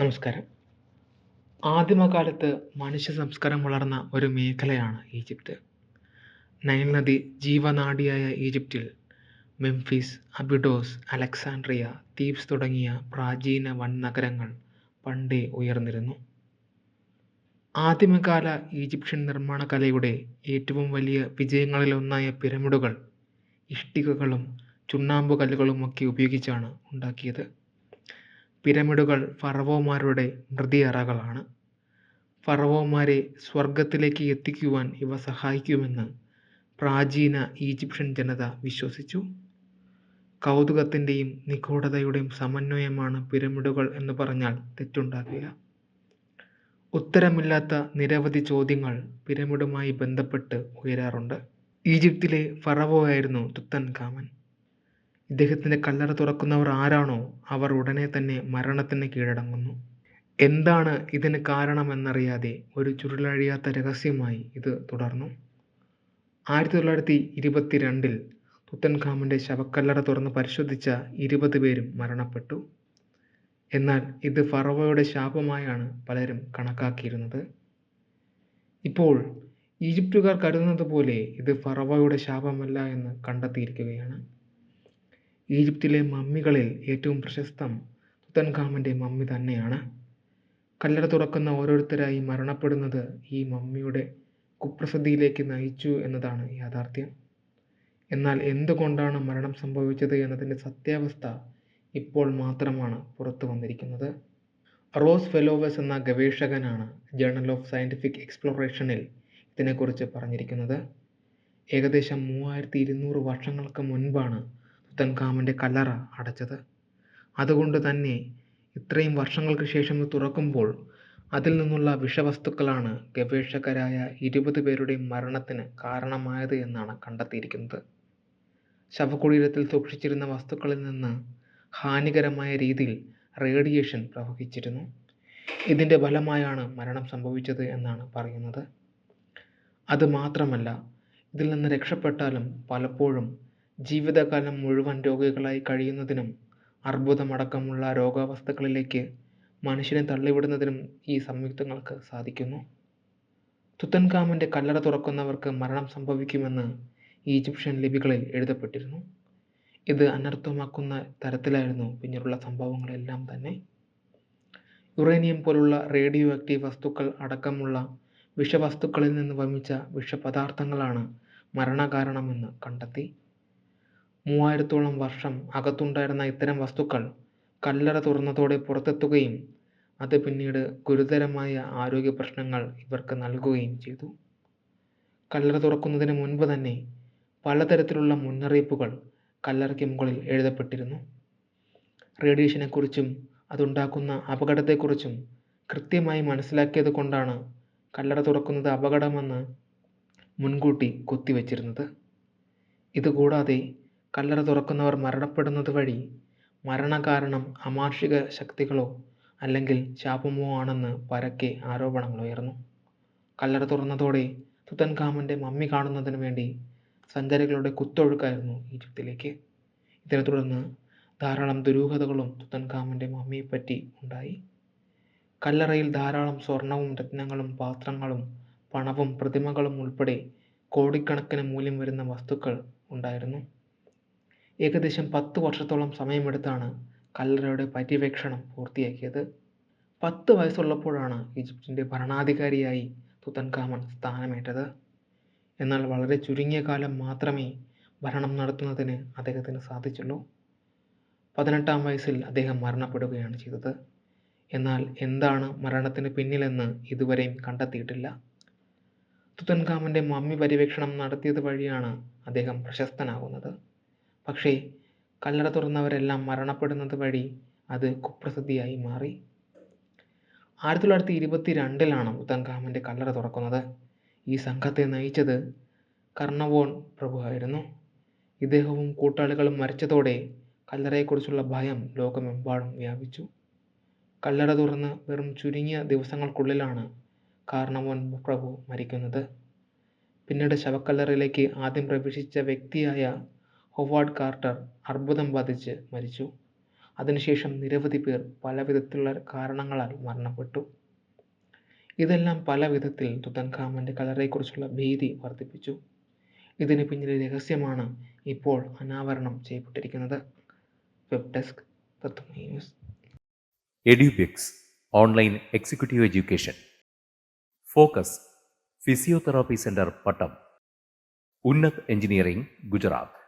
നമസ്കാരം. ആദിമകാലത്ത് മനുഷ്യ സംസ്കാരം വളർന്ന ഒരു മേഖലയാണ് ഈജിപ്ത്. നൈൽ നദി ജീവനാഡിയായ ഈജിപ്തിൽ മെംഫിസ് അബിഡോസ് അലക്സാൻഡ്രിയ തീബ്സ് തുടങ്ങിയ പ്രാചീന വൻ നഗരങ്ങൾ പണ്ടേ ഉയർന്നിരുന്നു. ആദിമകാല ഈജിപ്ഷ്യൻ നിർമ്മാണ കലയുടെ ഏറ്റവും വലിയ വിജയങ്ങളിലൊന്നായ പിരമിഡുകൾ ഇഷ്ടികകളും ചുണ്ണാമ്പുകല്ലുകളുമൊക്കെ ഉപയോഗിച്ചാണ് ഉണ്ടാക്കിയത്. പിരമിഡുകൾ ഫറവോമാരുടെ മൃതിയറകളാണ് ഫറവോമാരെ സ്വർഗത്തിലേക്ക് എത്തിക്കുവാൻ ഇവ സഹായിക്കുമെന്ന് പ്രാചീന ഈജിപ്ഷ്യൻ ജനത വിശ്വസിച്ചു. കൗതുകത്തിന്റെയും നിഗൂഢതയുടെയും സമന്വയമാണ് പിരമിഡുകൾ എന്ന് പറഞ്ഞാൽ തെറ്റുണ്ടാകില്ല ഉത്തരമില്ലാത്ത നിരവധി ചോദ്യങ്ങൾ പിരമിഡുമായി ബന്ധപ്പെട്ട് ഉയരാറുണ്ട്. ഈജിപ്തിലെ ഫറവോ ആയിരുന്നു തുത്തൻഖാമൻ ഇദ്ദേഹത്തിന്റെ കല്ലറ തുറക്കുന്നവർ ആരാണോ അവർ ഉടനെ തന്നെ മരണത്തിന് കീഴടങ്ങുന്നു. എന്താണ് ഇതിന് കാരണമെന്നറിയാതെ ഒരു ചുരുളഴിയാത്ത രഹസ്യമായി ഇത് തുടർന്നു. ആയിരത്തി തൊള്ളായിരത്തി ഇരുപത്തി രണ്ടിൽ തുത്തൻഖാമിന്റെ ശവക്കല്ലറ തുറന്ന് പരിശോധിച്ച ഇരുപത് പേരും മരണപ്പെട്ടു. എന്നാൽ ഇത് ഫറവയുടെ ശാപമായാണ് പലരും കണക്കാക്കിയിരുന്നത്. ഇപ്പോൾ ഈജിപ്തുകാർ കരുതുന്നത് പോലെ ഇത് ഫറവയുടെ ശാപമല്ല എന്ന് കണ്ടെത്തിയിരിക്കുകയാണ്. ഈജിപ്തിലെ മമ്മികളിൽ ഏറ്റവും പ്രശസ്തം തുത്തൻഖാമന്റെ മമ്മി തന്നെയാണ്. കല്ലറ തുറക്കുന്ന ഓരോരുത്തരായി മരണപ്പെടുന്നത് ഈ മമ്മിയുടെ കുപ്രസിദ്ധിയിലേക്ക് നയിച്ചു എന്നതാണ് യാഥാർത്ഥ്യം. എന്നാൽ എന്തുകൊണ്ടാണ് മരണം സംഭവിച്ചത് എന്നതിന്റെ സത്യാവസ്ഥ ഇപ്പോൾ മാത്രമാണ് പുറത്തു വന്നിരിക്കുന്നത്. റോസ് ഫെലോവസ് എന്ന ഗവേഷകനാണ് ജേണൽ ഓഫ് സയന്റിഫിക് എക്സ്പ്ലോറേഷനിൽ ഇതിനെക്കുറിച്ച് പറഞ്ഞിരിക്കുന്നത്. ഏകദേശം മൂവായിരത്തി ഇരുന്നൂറ് വർഷങ്ങൾക്ക് മുൻപാണ് തുത്തൻഖാമിന്റെ കല്ലറ അടച്ചത്. അതുകൊണ്ട് തന്നെ ഇത്രയും വർഷങ്ങൾക്ക് ശേഷം തുറക്കുമ്പോൾ അതിൽ നിന്നുള്ള വിഷവസ്തുക്കളാണ് ഗവേഷകരായ ഇരുപത് പേരുടെ മരണത്തിന് കാരണമായത് എന്നാണ് കണ്ടെത്തിയിരിക്കുന്നത്. ശവകുടീരത്തിൽ സൂക്ഷിച്ചിരുന്ന വസ്തുക്കളിൽ നിന്ന് ഹാനികരമായ രീതിയിൽ റേഡിയേഷൻ പ്രവഹിച്ചിരുന്നു. ഇതിന്റെ ഫലമായാണ് മരണം സംഭവിച്ചത് എന്നാണ് പറയുന്നത്. അതുമാത്രമല്ല ഇതിൽ നിന്ന് രക്ഷപ്പെട്ടാലും പലപ്പോഴും ജീവിതകാലം മുഴുവൻ രോഗികളായി കഴിയുന്നതിനും അർബുദമടക്കമുള്ള രോഗാവസ്ഥകളിലേക്ക് മനുഷ്യനെ തള്ളിവിടുന്നതിനും ഈ സംയുക്തങ്ങൾക്ക് സാധിക്കുന്നു. തുത്തൻഖാമിന്റെ കല്ലറ തുറക്കുന്നവർക്ക് മരണം സംഭവിക്കുമെന്ന് ഈജിപ്ഷ്യൻ ലിപികളിൽ എഴുതപ്പെട്ടിരുന്നു. ഇത് അനർത്ഥമാക്കുന്ന തരത്തിലായിരുന്നു പിന്നീടുള്ള സംഭവങ്ങളെല്ലാം തന്നെ. യുറേനിയം പോലുള്ള റേഡിയോ ആക്റ്റീവ് വസ്തുക്കൾ അടക്കമുള്ള വിഷവസ്തുക്കളിൽ നിന്ന് വമിച്ച വിഷപദാർത്ഥങ്ങളാണ് മരണകാരണമെന്ന് കണ്ടെത്തി. മൂവായിരത്തോളം വർഷം അകത്തുണ്ടായിരുന്ന ഇത്തരം വസ്തുക്കൾ കല്ലറ തുറന്നതോടെ പുറത്തെത്തുകയും അത് പിന്നീട് ഗുരുതരമായ ആരോഗ്യ പ്രശ്നങ്ങൾ ഇവർക്ക് നൽകുകയും ചെയ്തു. കല്ലറ തുറക്കുന്നതിന് മുൻപ് തന്നെ പലതരത്തിലുള്ള മുന്നറിയിപ്പുകൾ കല്ലറയ്ക്ക് മുകളിൽ എഴുതപ്പെട്ടിരുന്നു. റേഡിയേഷനെക്കുറിച്ചും അതുണ്ടാക്കുന്ന അപകടത്തെക്കുറിച്ചും കൃത്യമായി മനസ്സിലാക്കിയത് കൊണ്ടാണ് കല്ലറ തുറക്കുന്നത് അപകടമെന്ന് മുൻകൂട്ടി കുത്തിവെച്ചിരുന്നത്. ഇതുകൂടാതെ കല്ലറ തുറക്കുന്നവർ മരണപ്പെടുന്നത് വഴി മരണകാരണം അമാനുഷിക ശക്തികളോ അല്ലെങ്കിൽ ശാപമോ ആണെന്ന് പരക്കെ ആരോപണങ്ങൾ ഉയർന്നു. കല്ലറ തുറന്നതോടെ തുത്തൻഖാമന്റെ മമ്മി കാണുന്നതിന് വേണ്ടി സഞ്ചാരികളുടെ കുത്തൊഴുക്കായിരുന്നു ഈജിപ്തിലേക്ക്. ഇതിനെ തുടർന്ന് ധാരാളം ദുരൂഹതകളും തുത്തൻഖാമിന്റെ മമ്മിയെപ്പറ്റി ഉണ്ടായി. കല്ലറയിൽ ധാരാളം സ്വർണവും രത്നങ്ങളും പാത്രങ്ങളും പണവും പ്രതിമകളും ഉൾപ്പെടെ കോടിക്കണക്കിന് മൂല്യം വരുന്ന വസ്തുക്കൾ ഉണ്ടായിരുന്നു. ഏകദേശം പത്ത് വർഷത്തോളം സമയമെടുത്താണ് കല്ലറയുടെ പര്യവേക്ഷണം പൂർത്തിയാക്കിയത്. പത്ത് വയസ്സുള്ളപ്പോഴാണ് ഈജിപ്തിന്റെ ഭരണാധികാരിയായി തുത്തൻഖാമൻ സ്ഥാനമേറ്റത്. എന്നാൽ വളരെ ചുരുങ്ങിയ കാലം മാത്രമേ ഭരണം നടത്തുന്നതിന് അദ്ദേഹത്തിന് സാധിച്ചുള്ളൂ. പതിനെട്ടാം വയസ്സിൽ അദ്ദേഹം മരണപ്പെടുകയാണ് ചെയ്തത്. എന്നാൽ എന്താണ് മരണത്തിന് പിന്നിലെന്ന് ഇതുവരെയും കണ്ടെത്തിയിട്ടില്ല. തുത്തൻഖാമന്റെ മമ്മി പര്യവേക്ഷണം നടത്തിയത് വഴിയാണ് അദ്ദേഹം പ്രശസ്തനാകുന്നത്. പക്ഷേ കല്ലട തുറന്നവരെല്ലാം മരണപ്പെടുന്നത് വഴി അത് കുപ്രസിദ്ധിയായി മാറി. ആയിരത്തി തൊള്ളായിരത്തി ഇരുപത്തി രണ്ടിലാണ് തുത്തൻഖാമന്റെ കല്ലറ തുറക്കുന്നത്. ഈ സംഘത്തെ നയിച്ചത് കർണവോൺ പ്രഭു ആയിരുന്നു ഇദ്ദേഹവും കൂട്ടാളികളും മരിച്ചതോടെ കല്ലറയെക്കുറിച്ചുള്ള ഭയം ലോകമെമ്പാടും വ്യാപിച്ചു. കല്ലറ തുറന്ന് വെറും ചുരുങ്ങിയ ദിവസങ്ങൾക്കുള്ളിലാണ് കാർണവോൻ പ്രഭു മരിക്കുന്നത്. പിന്നീട് ശവക്കല്ലറയിലേക്ക് ആദ്യം പ്രവേശിച്ച വ്യക്തിയായ ഹൊവാർഡ് കാർട്ടർ അർബുദം ബാധിച്ച് മരിച്ചു. അതിനുശേഷം നിരവധി പേർ പല വിധത്തിലുള്ള കാരണങ്ങളാൽ മരണപ്പെട്ടു. ഇതെല്ലാം പല വിധത്തിൽ തുതൻഖാമന്റെ കല്ലറയെക്കുറിച്ചുള്ള ഭീതി വർദ്ധിപ്പിച്ചു. ഇതിന് പിന്നിലെ രഹസ്യമാണ് ഇപ്പോൾ അനാവരണം ചെയ്യപ്പെട്ടിരിക്കുന്നത്. Web desk news. Edubix online executive education. Focus physiotherapy centre Pattom. Unnat engineering Gujarat.